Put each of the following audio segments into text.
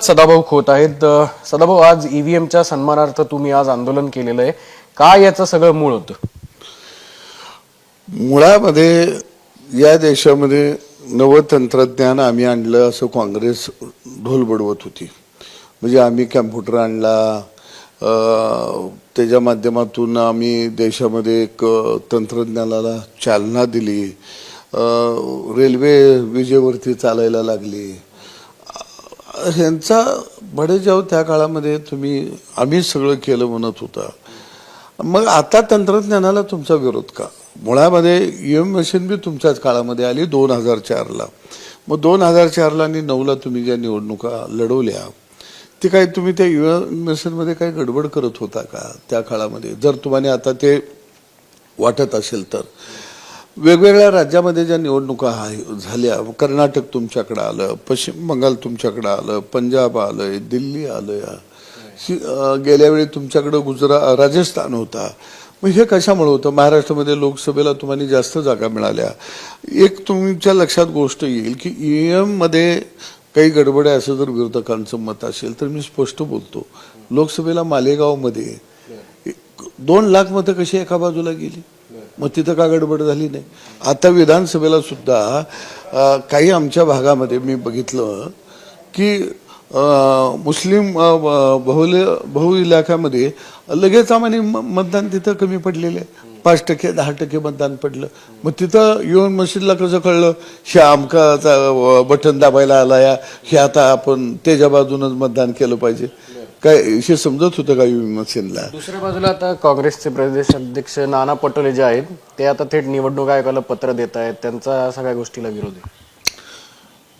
आपल्यासोबत सदाभाऊ खोत आहेत. सदाभाऊ आज ईव्हीएमच्या सन्मानार्थ तुम्ही आज आंदोलन केलेलं आहे. काय याचं सगळं मूळ होतं? मुळामध्ये या देशामध्ये नवं तंत्रज्ञान आम्ही आणलं असं काँग्रेस ढोल बडवत होती. म्हणजे आम्ही कॅम्प्युटर आणला. त्याच्या माध्यमातून आम्ही देशामध्ये एक तंत्रज्ञानाला चालना दिली. रेल्वे विजेवरती चालायला लागली. ह्यांचा भडेजाव त्या काळामध्ये तुम्ही आम्ही सगळं केलं म्हणत होता. मग आता तंत्रज्ञानाला तुमचा विरोध का? मुळामध्ये एम मशीन बी तुमच्याच काळामध्ये आली दोन हजार चारला. मग दोन हजार चारला आणि नऊला तुम्ही ज्या निवडणुका लढवल्या ते काय तुम्ही त्या यू एम मशीनमध्ये काही गडबड करत होता का त्या काळामध्ये? जर तुम्हाला आता ते वाटत असेल तर. वेगवेगळ्या राज्यामध्ये ज्या निवडणुका झाल्या कर्नाटक तुमच्याकडे आलं पश्चिम बंगाल तुमच्याकडे आलं पंजाब आलं दिल्ली आलं गेल्या वेळी तुमच्याकडे गुजरात राजस्थान होता. मग हे कशामुळे होतं? महाराष्ट्रामध्ये लोकसभेला तुम्हाला जास्त जागा मिळाल्या. एक तुमच्या लक्षात गोष्ट येईल की ईएममध्ये काही गडबड आहे असं जर विरोधकांचं मत असेल तर मी स्पष्ट बोलतो. लोकसभेला मालेगावमध्ये दोन लाख मतं कशी एका बाजूला गेली? मग तिथं का गडबड झाली नाही? आता विधानसभेला सुद्धा काही आमच्या भागामध्ये मी बघितलं की मुस्लिम ब- बहुल बहु इलाक्यामध्ये लगेच आम्हाला म- मतदान तिथं कमी पडलेलं आहे. पाच टक्के दहा टक्के मतदान पडलं. मग तिथं येऊन मशीदला कसं कळलं? हे आमकाचा बटन दाबायला आला या हे आता आपण त्याच्या बाजूनच मतदान केलं पाहिजे. काय हे समजत होतं का युवी मशीनला? दुसऱ्या बाजूला आता काँग्रेसचे प्रदेश अध्यक्ष नाना पटोले जे आहेत ते आता थेट निवडणूक आयोगाला पत्र देत आहेत. त्यांचा सगळ्या गोष्टीला विरोध आहे.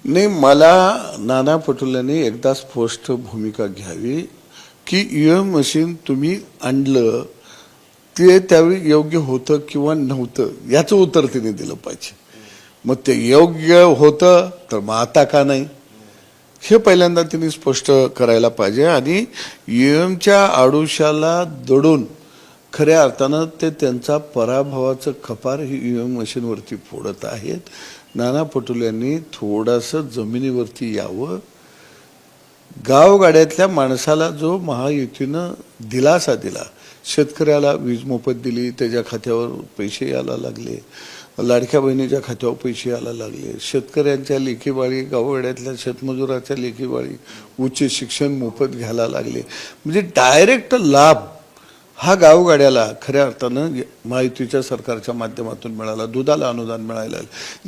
नाही मला नाना पटोलेंनी एकदा स्पष्ट भूमिका घ्यावी की ईएम मशीन तुम्ही आणलं ते त्यावेळी योग्य होतं किंवा नव्हतं याचं उत्तर तिने दिलं पाहिजे. मग ते योग्य होतं तर मग आता का नाही? हे पहिल्यांदा तिने स्पष्ट करायला पाहिजे. आणि ईएमच्या आडुशाला दडून खऱ्या अर्थानं ते त्यांचा पराभवाचं खपार ही एम मशीनवरती फोडत आहेत. नाना पटोले यांनी थोडंसं जमिनीवरती यावं. गावगाड्यातल्या माणसाला जो महायुतीनं दिलासा दिला शेतकऱ्याला वीज मोफत दिली त्याच्या खात्यावर पैसे यायला लागले. लाडक्या बहिणीच्या खात्यावर पैसे यायला लागले. शेतकऱ्यांच्या लेखीबाळी गावगाड्यातल्या शेतमजुराच्या लेखीवाळी उच्च शिक्षण मोफत घ्यायला लागले. म्हणजे डायरेक्ट लाभ हा गावगाड्याला खऱ्या अर्थानं माहितीच्या सरकारच्या माध्यमातून मिळाला दुधाला अनुदान मिळायला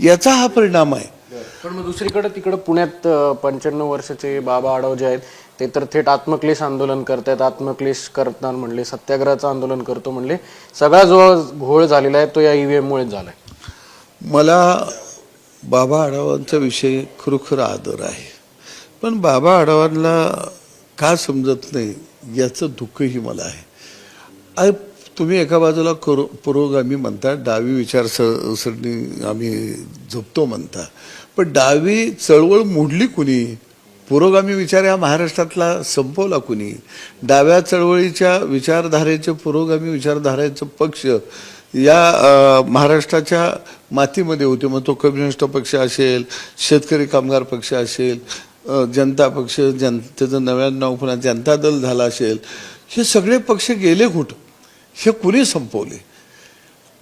याचा हा परिणाम आहे. पण मग दुसरीकडे तिकडे पुण्यात पंच्याण्णव वर्षाचे बाबा आढाव जे आहेत ते तर थेट आत्मक्लेश आंदोलन करतायत आत्मक्लेश करताना म्हणले सत्याग्रहाचं आंदोलन करतो म्हणले. सगळा जो घोळ झालेला आहे तो या ईव्हीएम झाला झालाय. मला बाबा आढावांचा विषय खरोखर आदर आहे. पण बाबा आढावांना का समजत नाही याचं दुःखही मला आहे. अरे तुम्ही एका बाजूला करो पुरोगामी म्हणता डावी विचारसरणी आम्ही जपतो म्हणता. पण डावी चळवळ मोडली कुणी पुरोगामी विचार हा महाराष्ट्रातला संपवला कुणी? डाव्या चळवळीच्या विचारधारेचे पुरोगामी विचारधारेचं पक्ष या महाराष्ट्राच्या मातीमध्ये होते. मग तो कम्युनिस्ट पक्ष असेल शेतकरी कामगार पक्ष असेल जनता पक्ष जन त्याचं नव्याण्णव नाव पुन्हा जनता दल झाला असेल. हे सगळे पक्ष गेले कुठं? हे कुणी संपवले?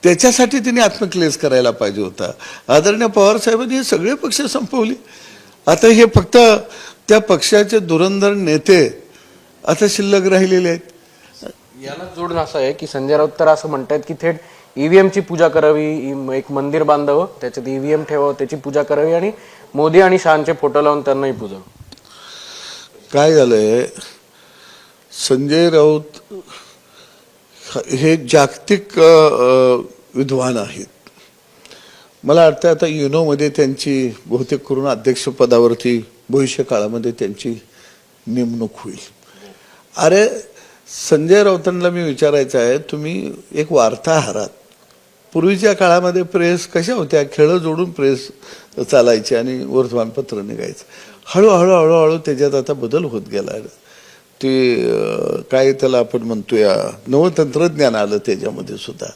त्याच्यासाठी तिने आत्मक्लेश करायला पाहिजे होता. आदरणीय पवार साहेबांनी हे सगळे पक्ष संपवले. आता हे फक्त त्या पक्षाचे धुरंधर नेते आता शिल्लक राहिलेले आहेत. याला जोडून असं आहे की संजय राऊत तर असं म्हणतायत की थेट ईव्हीएम ची पूजा करावी एक मंदिर बांधावं त्याच्यात ईव्हीएम ठेवावं त्याची पूजा करावी आणि मोदी आणि शहाचे फोटो लावून त्यांनाही पूजावं. काय झालंय? संजय राऊत हे जागतिक विद्वान आहेत. मला वाटतं आता युनोमध्ये त्यांची बहुतेक करून अध्यक्षपदावरती भविष्य काळामध्ये त्यांची नेमणूक होईल. अरे संजय राऊतांना मी विचारायचं आहे तुम्ही एक वार्ताहर आहात पूर्वीच्या काळामध्ये प्रेस कशा होत्या? खेळं जोडून प्रेस चालायची आणि वर्तमानपत्र निघायचं. हळूहळू हळूहळू त्याच्यात आता बदल होत गेला. ते काय त्याला आपण म्हणतोया नवं तंत्रज्ञान आलं त्याच्यामध्ये सुद्धा.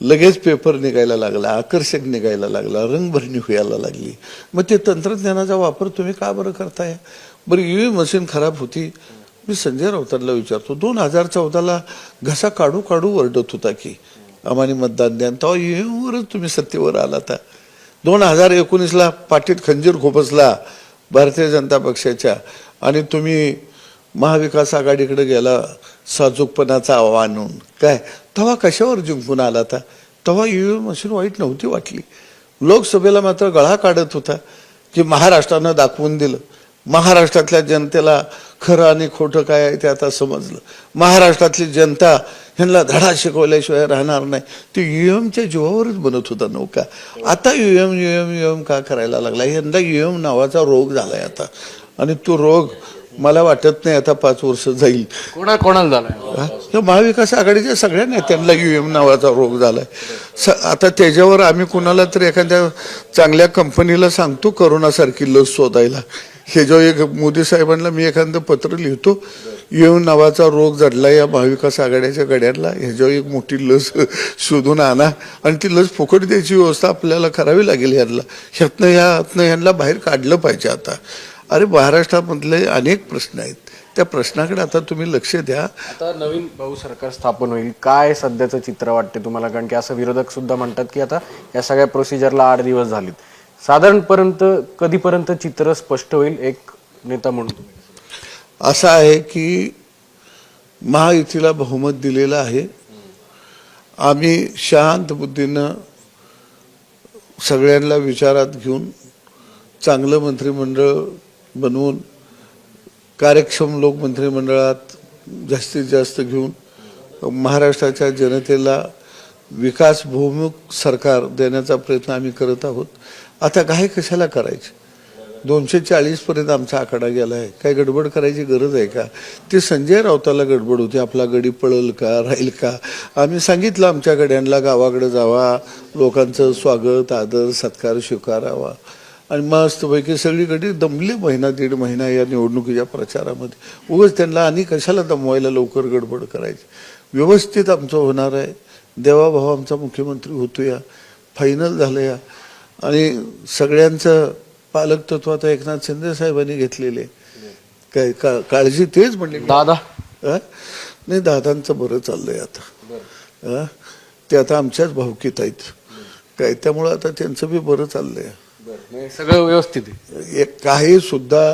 लगेच पेपर निघायला लागला आकर्षक निघायला लागला रंगभरणी व्हायला लागली. मग ते तंत्रज्ञानाचा वापर तुम्ही का बरं करताय? बरं ईव्ही मशीन खराब होती. मी संजय राऊतांना विचारतो दोन हजार चौदाला घसा काढू काढू वरडत होता की आम्हाला मतदान द्या. तेव्हा ईव्हीएमवरच तुम्ही सत्तेवर आला होता दोन हजार एकोणीसला पाठीत खंजीर खोपसला भारतीय जनता पक्षाच्या. आणि तुम्ही महाविकास आघाडीकडे गेला साजूकपणाचा आव्हान काय? तेव्हा कशावर जिंकून आला था तेव्हा ईव्हीएम मशीन वाईट नव्हती वाटली. लोकसभेला मात्र गळा काढत होता की महाराष्ट्रानं दाखवून दिलं. महाराष्ट्रातल्या जनतेला खरं आणि खोटं काय आहे ते आता समजलं. महाराष्ट्रातली जनता ह्यांना धडा शिकवल्याशिवाय राहणार नाही. ते युएमच्या जीवावरच बनत होता नौका. आता युएम युएम युएम का करायला लागला? यंदा युएम नावाचा रोग झालाय आता. आणि तो रोग मला वाटत नाही आता पाच वर्ष जाईल. कोणा कोणाला हा? या महाविकास आघाडीच्या सगळ्या नेत्यांना युएम नावाचा रोग झालाय. स आता त्याच्यावर आम्ही कुणाला तरी एखाद्या चांगल्या कंपनीला सांगतो करोनासारखी लस शोधायला. हे जो एक मोदी साहेबांना मी एखादं पत्र लिहितो येऊन नावाचा रोग जडला या महाविकास आघाडीच्या गड्यांना ह्याच्यावर एक मोठी लस शोधून आणा आणि ती लस फुकट द्यायची व्यवस्था आपल्याला करावी लागेल यांना ह्यातनं ह्यातनं यांना बाहेर काढलं पाहिजे आता. अरे महाराष्ट्रामधले अनेक प्रश्न आहेत. त्या प्रश्नाकडे आता तुम्ही लक्ष द्या. आता नवीन भाऊ सरकार स्थापन होईल. काय सध्याचं चित्र वाटते तुम्हाला? कारण की असं विरोधक सुद्धा म्हणतात की आता या सगळ्या प्रोसिजरला आठ दिवस झालीत. साधारणपर्यंत कधीपर्यंत चित्र स्पष्ट होईल? एक नेता म्हणून असं आहे की महायुतीला बहुमत दिलेलं आहे. आम्ही शांत बुद्धीनं सगळ्यांना विचारात घेऊन चांगलं मंत्रिमंडळ बनवून कार्यक्षम लोक मंत्रिमंडळात जास्तीत जास्त घेऊन महाराष्ट्राच्या जनतेला विकास सरकार देण्याचा प्रयत्न आम्ही करत आहोत. आता काय कशाला करायचे? दोनशे चाळीसपर्यंत आमचा आकडा गेला आहे. काय गडबड करायची गरज आहे का? ते संजय राऊताला गडबड होती. आपला गडी पळल का राहील का? आम्ही सांगितलं आमच्या गड्यांना गावाकडे जावा लोकांचं स्वागत आदर सत्कार स्वीकारावा. आणि मस्तपैकी सगळीकडे दमले महिना दीड महिना या निवडणुकीच्या प्रचारामध्ये. उगाच त्यांना आणि कशाला दमवायला लवकर गडबड करायची? व्यवस्थित आमचं होणार आहे. देवाभाऊ आमचा मुख्यमंत्री होतो या फायनल झालं या आणि सगळ्यांचं पालक तत्व आता एकनाथ शिंदे साहेबांनी घेतलेले. काय का काळजी तेच म्हणले. दादा? नाही दादांचं बरं चाललंय आता? ते आता आमच्याच भावकीत आहेत. काय त्यामुळं आता त्यांचं बी बरं चाललंय. नाही, सगळं व्यवस्थित आहे. एक काही सुद्धा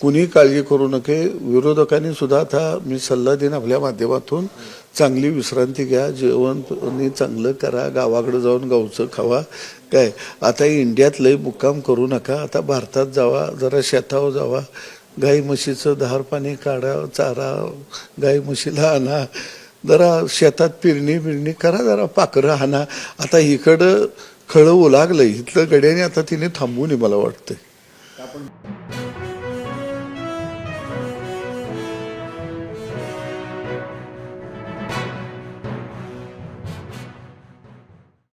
कुणी काळजी करू नके विरोधकांनी सुद्धा आता मी सल्ला देईन आपल्या माध्यमातून चांगली विश्रांती घ्या जेवण चांगलं करा गावाकडे जाऊन गावचं खावा. काय आता इंडियात लय मुक्काम करू नका आता भारतात जावा जरा शेतावर जावा. गाई म्हशीचं धार पाणी काढा चारा गाई म्हशीला आणा. जरा शेतात पेरणी बिरणी करा जरा पाखरं आणा. आता इकडं खळवू ओलागलं इथलं गड्याने आता तिने थांबवू नये मला वाटतंय.